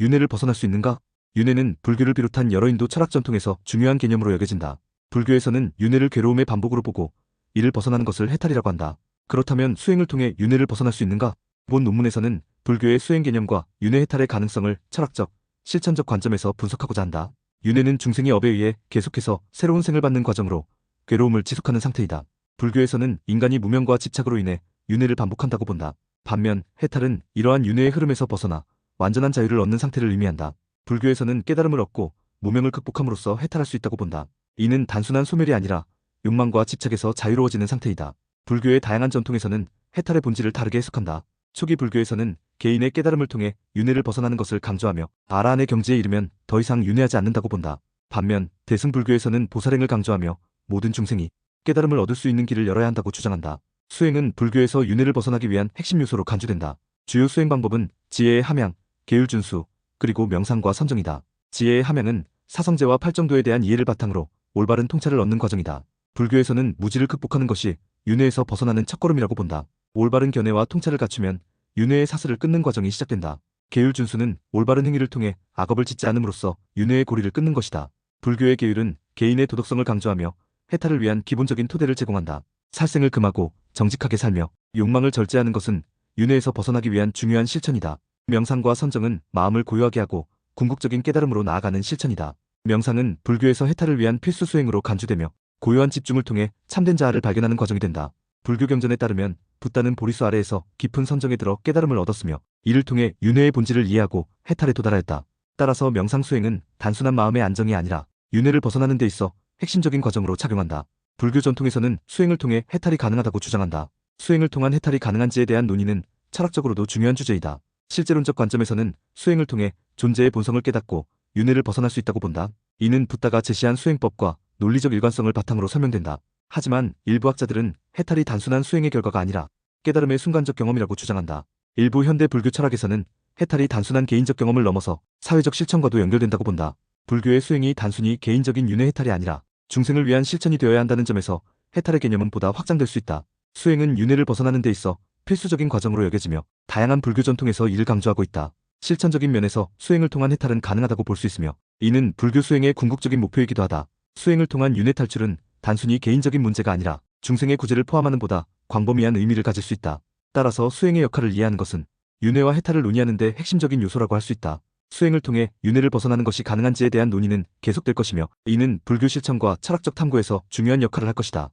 윤회를 벗어날 수 있는가? 윤회는 불교를 비롯한 여러 인도 철학 전통에서 중요한 개념으로 여겨진다. 불교에서는 윤회를 괴로움의 반복으로 보고 이를 벗어나는 것을 해탈이라고 한다. 그렇다면 수행을 통해 윤회를 벗어날 수 있는가? 본 논문에서는 불교의 수행 개념과 윤회 해탈의 가능성을 철학적, 실천적 관점에서 분석하고자 한다. 윤회는 중생의 업에 의해 계속해서 새로운 생을 받는 과정으로 괴로움을 지속하는 상태이다. 불교에서는 인간이 무명과 집착으로 인해 윤회를 반복한다고 본다. 반면 해탈은 이러한 윤회의 흐름에서 벗어나 완전한 자유를 얻는 상태를 의미한다. 불교에서는 깨달음을 얻고 무명을 극복함으로써 해탈할 수 있다고 본다. 이는 단순한 소멸이 아니라 욕망과 집착에서 자유로워지는 상태이다. 불교의 다양한 전통에서는 해탈의 본질을 다르게 해석한다. 초기 불교에서는 개인의 깨달음을 통해 윤회를 벗어나는 것을 강조하며 아라한의 경지에 이르면 더 이상 윤회하지 않는다고 본다. 반면 대승불교에서는 보살행을 강조하며 모든 중생이 깨달음을 얻을 수 있는 길을 열어야 한다고 주장한다. 수행은 불교에서 윤회를 벗어나기 위한 핵심 요소로 간주된다. 주요 수행 방법은 지혜의 함양, 계율준수, 그리고 명상과 선정이다. 지혜의 함양은 사성제와 팔정도에 대한 이해를 바탕으로 올바른 통찰을 얻는 과정이다. 불교에서는 무지를 극복하는 것이 윤회에서 벗어나는 첫걸음이라고 본다. 올바른 견해와 통찰을 갖추면 윤회의 사슬을 끊는 과정이 시작된다. 계율준수는 올바른 행위를 통해 악업을 짓지 않음으로써 윤회의 고리를 끊는 것이다. 불교의 계율은 개인의 도덕성을 강조하며 해탈을 위한 기본적인 토대를 제공한다. 살생을 금하고 정직하게 살며 욕망을 절제하는 것은 윤회에서 벗어나기 위한 중요한 실천이다. 명상과 선정은 마음을 고요하게 하고 궁극적인 깨달음으로 나아가는 실천이다. 명상은 불교에서 해탈을 위한 필수 수행으로 간주되며 고요한 집중을 통해 참된 자아를 발견하는 과정이 된다. 불교 경전에 따르면 붓다는 보리수 아래에서 깊은 선정에 들어 깨달음을 얻었으며 이를 통해 윤회의 본질을 이해하고 해탈에 도달하였다. 따라서 명상 수행은 단순한 마음의 안정이 아니라 윤회를 벗어나는 데 있어 핵심적인 과정으로 작용한다. 불교 전통에서는 수행을 통해 해탈이 가능하다고 주장한다. 수행을 통한 해탈이 가능한지에 대한 논의는 철학적으로도 중요한 주제이다. 실제론적 관점에서는 수행을 통해 존재의 본성을 깨닫고 윤회를 벗어날 수 있다고 본다. 이는 붓다가 제시한 수행법과 논리적 일관성을 바탕으로 설명된다. 하지만 일부 학자들은 해탈이 단순한 수행의 결과가 아니라 깨달음의 순간적 경험이라고 주장한다. 일부 현대 불교 철학에서는 해탈이 단순한 개인적 경험을 넘어서 사회적 실천과도 연결된다고 본다. 불교의 수행이 단순히 개인적인 윤회 해탈이 아니라 중생을 위한 실천이 되어야 한다는 점에서 해탈의 개념은 보다 확장될 수 있다. 수행은 윤회를 벗어나는 데 있어 필수적인 과정으로 여겨지며 다양한 불교 전통에서 이를 강조하고 있다. 실천적인 면에서 수행을 통한 해탈은 가능하다고 볼 수 있으며 이는 불교 수행의 궁극적인 목표이기도 하다. 수행을 통한 윤회 탈출은 단순히 개인적인 문제가 아니라 중생의 구제를 포함하는 보다 광범위한 의미를 가질 수 있다. 따라서 수행의 역할을 이해하는 것은 윤회와 해탈을 논의하는 데 핵심적인 요소라고 할 수 있다. 수행을 통해 윤회를 벗어나는 것이 가능한지에 대한 논의는 계속될 것이며 이는 불교 실천과 철학적 탐구에서 중요한 역할을 할 것이다.